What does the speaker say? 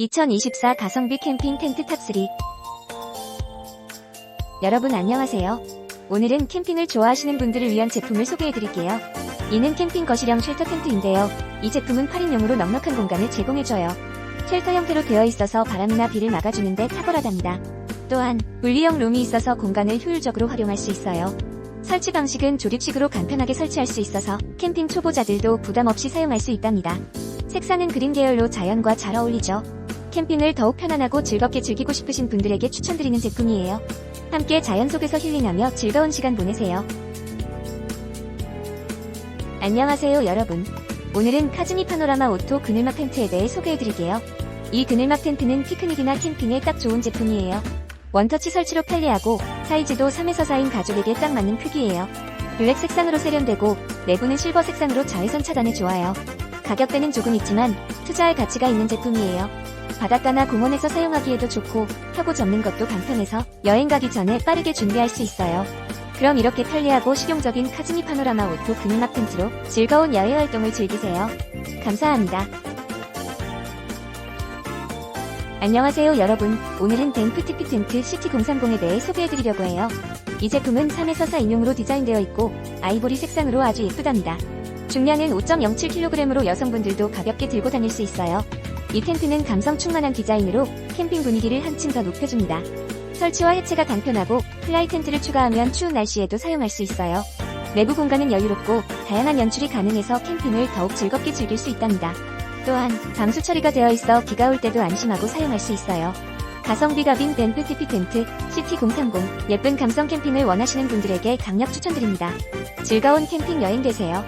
2024 가성비 캠핑 텐트 탑3 여러분 안녕하세요. 오늘은 캠핑을 좋아하시는 분들을 위한 제품을 소개해드릴게요. 이는 캠핑 거실형 쉘터 텐트인데요. 이 제품은 8인용으로 넉넉한 공간을 제공해줘요. 쉘터 형태로 되어 있어서 바람이나 비를 막아주는데 탁월하답니다. 또한 분리형 룸이 있어서 공간을 효율적으로 활용할 수 있어요. 설치 방식은 조립식으로 간편하게 설치할 수 있어서 캠핑 초보자들도 부담 없이 사용할 수 있답니다. 색상은 그린 계열로 자연과 잘 어울리죠. 캠핑을 더욱 편안하고 즐겁게 즐기고 싶으신 분들에게 추천드리는 제품이에요. 함께 자연 속에서 힐링하며 즐거운 시간 보내세요. 안녕하세요 여러분. 오늘은 카즈미 파노라마 오토 그늘막 텐트에 대해 소개해드릴게요. 이 그늘막 텐트는 피크닉이나 캠핑에 딱 좋은 제품이에요. 원터치 설치로 편리하고 사이즈도 3에서 4인 가족에게 딱 맞는 크기예요. 블랙 색상으로 세련되고 내부는 실버 색상으로 자외선 차단에 좋아요. 가격대는 조금 있지만 투자할 가치가 있는 제품이에요. 바닷가나 공원에서 사용하기에도 좋고 펴고 접는 것도 간편해서 여행 가기 전에 빠르게 준비할 수 있어요. 그럼 이렇게 편리하고 실용적인 카즈미 파노라마 오토 그늘막 텐트로 즐거운 야외 활동을 즐기세요. 감사합니다. 안녕하세요 여러분. 오늘은 덴프티피 텐트 CT030에 대해 소개해드리려고 해요. 이 제품은 3에서 4 인용으로 디자인되어 있고 아이보리 색상으로 아주 예쁘답니다. 중량은 5.07kg으로 여성분들도 가볍게 들고 다닐 수 있어요. 이 텐트는 감성 충만한 디자인으로 캠핑 분위기를 한층 더 높여줍니다. 설치와 해체가 간편하고 플라이 텐트를 추가하면 추운 날씨에도 사용할 수 있어요. 내부 공간은 여유롭고 다양한 연출이 가능해서 캠핑을 더욱 즐겁게 즐길 수 있답니다. 또한 방수 처리가 되어 있어 비가 올 때도 안심하고 사용할 수 있어요. 가성비 갑인 벤프 TP 텐트 CT030 예쁜 감성 캠핑을 원하시는 분들에게 강력 추천드립니다. 즐거운 캠핑 여행 되세요.